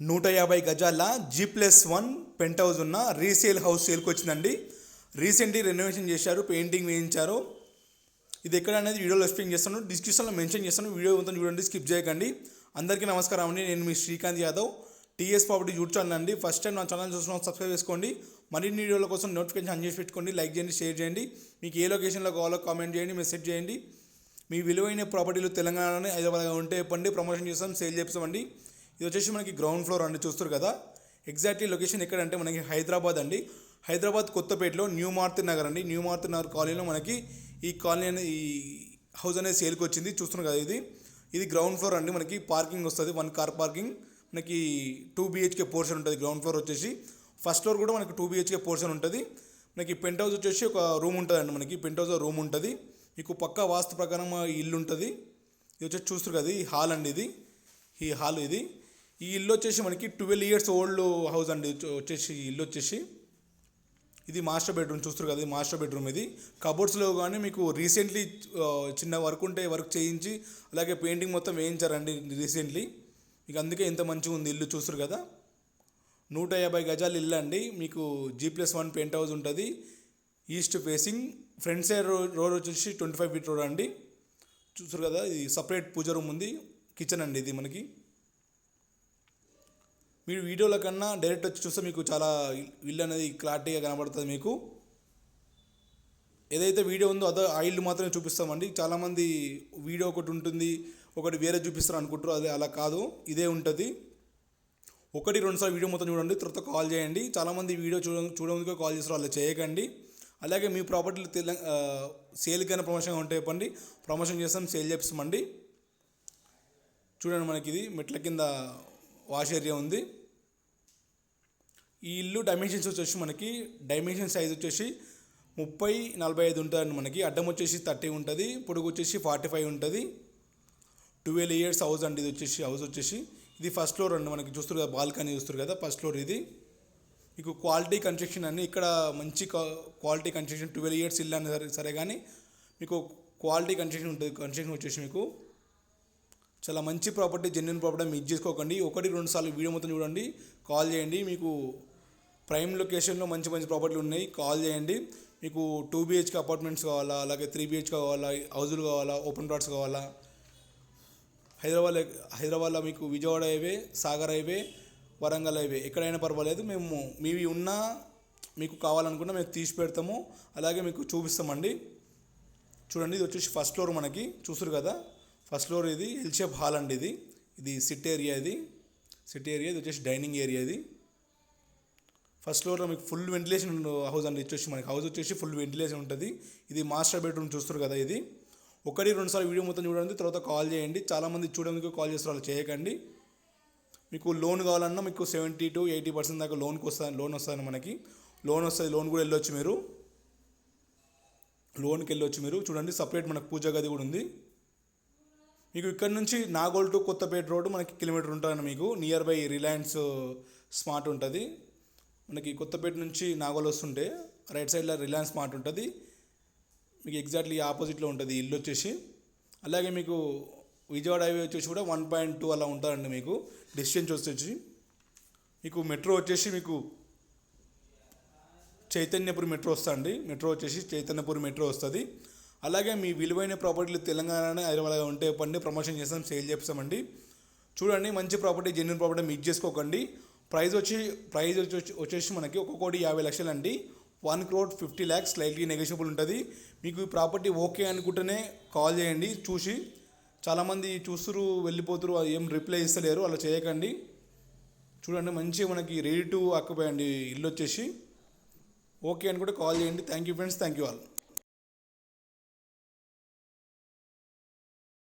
నూట యాభై గజాల G plus one penthouse ఉన్న రీసేల్ హౌస్ సేల్కి వచ్చిందండి. రీసెంట్లీ రెనోవేషన్ చేశారు పెయింటింగ్ వేయించారు. ఇది ఎక్కడ అనేది వీడియోలో ఎక్స్ప్లెయిన్ చేస్తాను. డిస్క్రిప్షన్లో మెన్షన్ చేస్తాను. వీడియో మొత్తం చూడండి స్కిప్ చేయకండి. అందరికీ నమస్కారం అండి. నేను మీ Srikanth Yadav TS property YouTube channel అండి. ఫస్ట్ టైం నా ఛానల్ చూసిన సబ్స్క్రైబ్ చేసుకోండి. మరిన్ని వీడియోల కోసం నోటిఫికేషన్ ఆన్ చేసి పెట్టుకోండి. లైక్ చేయండి షేర్ చేయండి. మీకు ఏ లొకేషన్లో కావాలో కామెంట్ చేయండి మెసేజ్ చేయండి. మీ విలువైన ప్రాపర్టీలు తెలంగాణలోనే హైదరాబాద్ ఉంటే చెప్పండి. ప్రమోషన్ చేస్తాం సేల్ చేస్తామండి. ఇది వచ్చేసి మనకి గ్రౌండ్ ఫ్లోర్ అండి చూస్తారు కదా. ఎగ్జాక్ట్లీ లొకేషన్ ఎక్కడంటే మనకి హైదరాబాద్ అండి. హైదరాబాద్ కొత్తపేటలో న్యూ మారుతి నగర్ అండి. న్యూ మారుతి నగర్ కాలనీలో మనకి ఈ కాలనీ అనేది ఈ హౌస్ అనేది సేల్కి వచ్చింది. చూస్తున్నారు కదా ఇది. ఇది గ్రౌండ్ ఫ్లోర్ అండి. మనకి పార్కింగ్ వస్తుంది. వన్ కార్ పార్కింగ్ మనకి టూ బిహెచ్కే పోర్షన్ ఉంటుంది గ్రౌండ్ ఫ్లోర్ వచ్చేసి. ఫస్ట్ ఫ్లోర్ కూడా మనకి టూ బిహెచ్కే పోర్షన్ ఉంటుంది. మనకి పెంట్ హౌస్ వచ్చేసి ఒక రూమ్ ఉంటుందండి మనకి. పెంట్ హౌస్ రూమ్ ఉంటుంది. మీకు పక్క వాస్తు ప్రకారం ఇల్లు ఉంటుంది. ఇది వచ్చేసి చూస్తారు కదా ఈ హాల్ అండి ఇది. ఈ హాల్ ఇది. ఈ ఇల్లు వచ్చేసి మనకి ట్వెల్వ్ ఇయర్స్ ఓల్డ్ హౌస్ అండి. వచ్చేసి ఇల్లు వచ్చేసి. ఇది మాస్టర్ బెడ్రూమ్ చూస్తారు కదా ఇది మాస్టర్ బెడ్రూమ్ ఇది. కబోర్డ్స్లో కానీ మీకు రీసెంట్లీ చిన్న వర్క్ ఉంటే వర్క్ చేయించి అలాగే పెయింటింగ్ మొత్తం వేయించారండి రీసెంట్లీ మీకు అందుకే ఇంత మంచిగా ఉంది ఇల్లు చూస్తారు కదా. నూట యాభై గజాలు ఇల్లు అండి. మీకు G plus one paint house ఉంటుంది. East facing front side road వచ్చేసి ట్వంటీ ఫైవ్ ఫీట్ రోడ్ అండి. చూస్తారు కదా ఇది సపరేట్ పూజ రూమ్ ఉంది. కిచెన్ అండి ఇది మనకి. మీరు వీడియోల కన్నా డైరెక్ట్ వచ్చి చూస్తే మీకు చాలా ఇల్లు అనేది క్లారిటీగా కనబడుతుంది మీకు. ఏదైతే వీడియో ఉందో అదో ఆ ఇల్లు మాత్రమే చూపిస్తామండి. చాలామంది వీడియో ఒకటి ఉంటుంది ఒకటి వేరే చూపిస్తారు అనుకుంటారు అదే అలా కాదు. ఇదే ఉంటుంది. ఒకటి రెండు సార్లు వీడియో మొత్తం చూడండి తర్వాత కాల్ చేయండి. చాలామంది వీడియో చూడ చూడడానికి కాల్ చేస్తారు అలా చేయకండి. అలాగే మీ ప్రాపర్టీలు తెలంగా సేల్కైనా ప్రమోషన్ ఉంటే చెప్పండి. ప్రమోషన్ చేస్తాం సేల్ చేపిస్తామండి. చూడండి మనకి ఇది మెట్ల కింద వాష్ ఏరియా ఉంది. ఈ ఇల్లు డైమెన్షన్స్ వచ్చేసి మనకి డైమెన్షన్ సైజ్ వచ్చేసి ముప్పై నలభై ఐదు ఉంటుందండి మనకి. అడ్డం వచ్చేసి థర్టీ ఉంటుంది పొడుగు వచ్చేసి ఫార్టీ ఫైవ్ ఉంటుంది. ట్వెల్వ్ ఇయర్స్ హౌస్ అండి ఇది వచ్చేసి హౌస్ వచ్చేసి. ఇది ఫస్ట్ ఫ్లోర్ అండి మనకి. చూస్తారు కదా బాల్కనీ చూస్తారు కదా ఫస్ట్ ఫ్లోర్ ఇది. మీకు క్వాలిటీ కన్స్ట్రక్షన్ అని ఇక్కడ మంచి క్వాలిటీ కన్స్ట్రక్షన్ ట్వెల్వ్ ఇయర్స్ ఇల్లు అని సరే సరే కానీ మీకు క్వాలిటీ కన్స్ట్రక్షన్ ఉంటుంది కన్స్ట్రక్షన్ వచ్చేసి మీకు. చాలా మంచి ప్రాపర్టీ జెన్యున్ ప్రాపర్టీ మిస్ చేసుకోకండి ఒకటి రెండు సార్లు వీడియో మొత్తం చూడండి. కాల్ చేయండి. మీకు ప్రైమ్ లొకేషన్లో మంచి మంచి ప్రాపర్టీలు ఉన్నాయి. కాల్ చేయండి. మీకు టూ బిహెచ్కే అపార్ట్మెంట్స్ కావాలా? అలాగే త్రీ బిహెచ్కే కావాలా? హౌజులు కావాలా? ఓపెన్ ప్లాట్స్ కావాలా? హైదరాబాద్ హైదరాబాద్లో మీకు Vijayawada highway Sagar highway Warangal highway. ఎక్కడైనా పర్వాలేదు. మేము మీవి ఉన్నా మీకు కావాలనుకున్నా మేము తీసి పెడతాము. అలాగే మీకు చూపిస్తామండి. చూడండి ఇది వచ్చేసి ఫస్ట్ ఫ్లోర్ మనకి. చూసారు కదా? ఫస్ట్ ఫ్లోర్ ఇది హిల్ షేప్ హాల్ అండి ఇది. ఇది సిట్ ఏరియా ఇది. సిట్ ఏరియా ఇది వచ్చేసి డైనింగ్ ఏరియా ఇది. ఫస్ట్ ఫ్లోర్లో మీకు ఫుల్ వెంటిలేషన్ హౌస్ అండి వచ్చేసి మనకి. హౌస్ వచ్చేసి ఫుల్ వెంటిలేషన్ ఉంటుంది. ఇది మాస్టర్ బెడ్రూమ్ చూస్తారు కదా ఇది. ఒకటి రెండుసార్లు వీడియో మొత్తం చూడండి తర్వాత కాల్ చేయండి. చాలామంది చూడడానికి కాల్ చేస్తారు అలా చేయకండి. మీకు లోన్ కావాలన్నా మీకు సెవెంటీ టు ఎయిటీ పర్సెంట్ దాకా లోన్కి వస్తుంది లోన్ వస్తుంది మనకి. లోన్ వస్తుంది లోన్ కూడా వెళ్ళొచ్చు మీరు. లోన్కి వెళ్ళొచ్చు మీరు. చూడండి సపరేట్ మనకు పూజ గది కూడా ఉంది. మీకు ఇక్కడ నుంచి నాగోల్ టు కొత్తపేట రోడ్డు మనకి కిలోమీటర్ ఉంటుందండి మీకు. నియర్ బై రిలయన్స్ స్మార్ట్ ఉంటుంది. మనకి కొత్తపేట నుంచి నాగోల్ వస్తుంటే రైట్ సైడ్లో రిలయన్స్ స్మార్ట్ ఉంటుంది. మీకు ఎగ్జాక్ట్లీ ఆపోజిట్లో ఉంటుంది ఇల్లు వచ్చేసి. అలాగే మీకు విజయవాడ హైవే వచ్చేసి కూడా వన్ పాయింట్ టూ అలా ఉంటుందండి మీకు డిస్టెన్స్ వచ్చేసి. మీకు మెట్రో వచ్చేసి మీకు చైతన్యపురి మెట్రో వస్తుంది మెట్రో వచ్చేసి చైతన్యపురి మెట్రో వస్తుంది. అలాగే మీ విలువైన ప్రాపర్టీలు తెలంగాణ హైదరాబాద్లో ఉంటే పండి ప్రమోషన్ చేస్తాం సేల్ చేస్తామండి. చూడండి మంచి ప్రాపర్టీ జెన్యున్ ప్రాపర్టీ మీకు చేసుకోకండి. ప్రైస్ వచ్చి ప్రైస్ వచ్చి వచ్చేసి మనకి ఒక కోటి యాభై లక్షలు అండి one crore fifty lakhs slightly negotiable ఉంటుంది. మీకు ఈ ప్రాపర్టీ ఓకే అనుకుంటేనే కాల్ చేయండి చూసి. చాలామంది చూస్తురు వెళ్ళిపోతురు ఏం రిప్లై ఇస్తలేరు అలా చేయకండి. చూడండి మంచిగా మనకి రెడీ టు ఇల్లు వచ్చేసి. ఓకే అనుకుంటే కాల్ చేయండి. Thank you friends thank you all